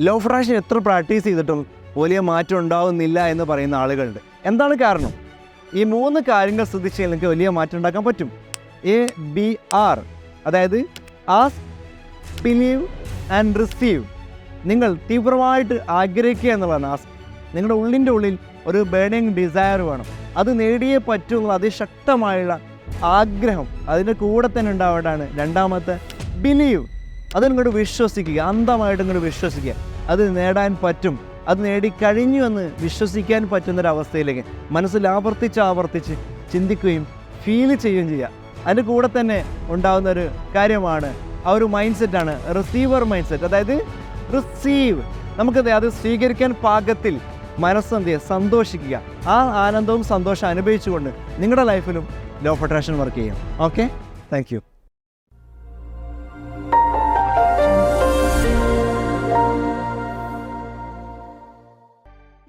Law passion എത്ര practice ചെയ്തിട്ടും വലിയ മാറ്റം ഉണ്ടാവുന്നില്ല എന്ന് പറയുന്ന ആളുകളുണ്ട്. എന്താണ് കാരണം? ഈ മൂന്ന് കാര്യങ്ങൾ ശ്രദ്ധിച്ചാൽ നിങ്ങൾക്ക് വലിയ മാറ്റം ഉണ്ടാക്കാൻ പറ്റും. എ ബി ആർ അതായത് ആസ് ബിലീവ് ആൻഡ് റിസീവ് നിങ്ങൾ തീവ്രമായിട്ട് ആഗ്രഹിക്കുക എന്നുള്ളതാണ് ആസ് നിങ്ങളുടെ ഉള്ളിന്റെ ഉള്ളിൽ ഒരു ബേണിങ് ഡിസയർ വേണം. അത് നേടിയേ പറ്റൂ എന്നുള്ള അതിശക്തമായുള്ള ആഗ്രഹം അതിന്റെ കൂടെ തന്നെ ഉണ്ടാവേണ്ടതാണ് രണ്ടാമത്തെ ബിലീവ് അത് ഇങ്ങോട്ട് വിശ്വസിക്കുക അന്ധമായിട്ട് ഇങ്ങോട്ട് വിശ്വസിക്കുക. അത് നേടാൻ പറ്റും. അത് നേടിക്കഴിഞ്ഞു എന്ന് വിശ്വസിക്കാൻ പറ്റുന്നൊരവസ്ഥയിലേക്ക് മനസ്സിൽ ആവർത്തിച്ച് ആവർത്തിച്ച് ചിന്തിക്കുകയും ഫീൽ ചെയ്യുകയും ചെയ്യുക. അതിന്റെ കൂടെ തന്നെ ഉണ്ടാകുന്ന ഒരു കാര്യമാണ് ആ ഒരു മൈൻഡ് സെറ്റാണ് റിസീവർ മൈൻഡ് സെറ്റ് അതായത് റിസീവ് നമുക്കത് അത് സ്വീകരിക്കാൻ പാകത്തിൽ മനസ്സെന്ത് സന്തോഷിക്കുക. ആ ആനന്ദവും സന്തോഷം അനുഭവിച്ചുകൊണ്ട് നിങ്ങളുടെ ലൈഫിലും ലോ അട്രാക്ഷൻ വർക്ക് ചെയ്യും. Okay thank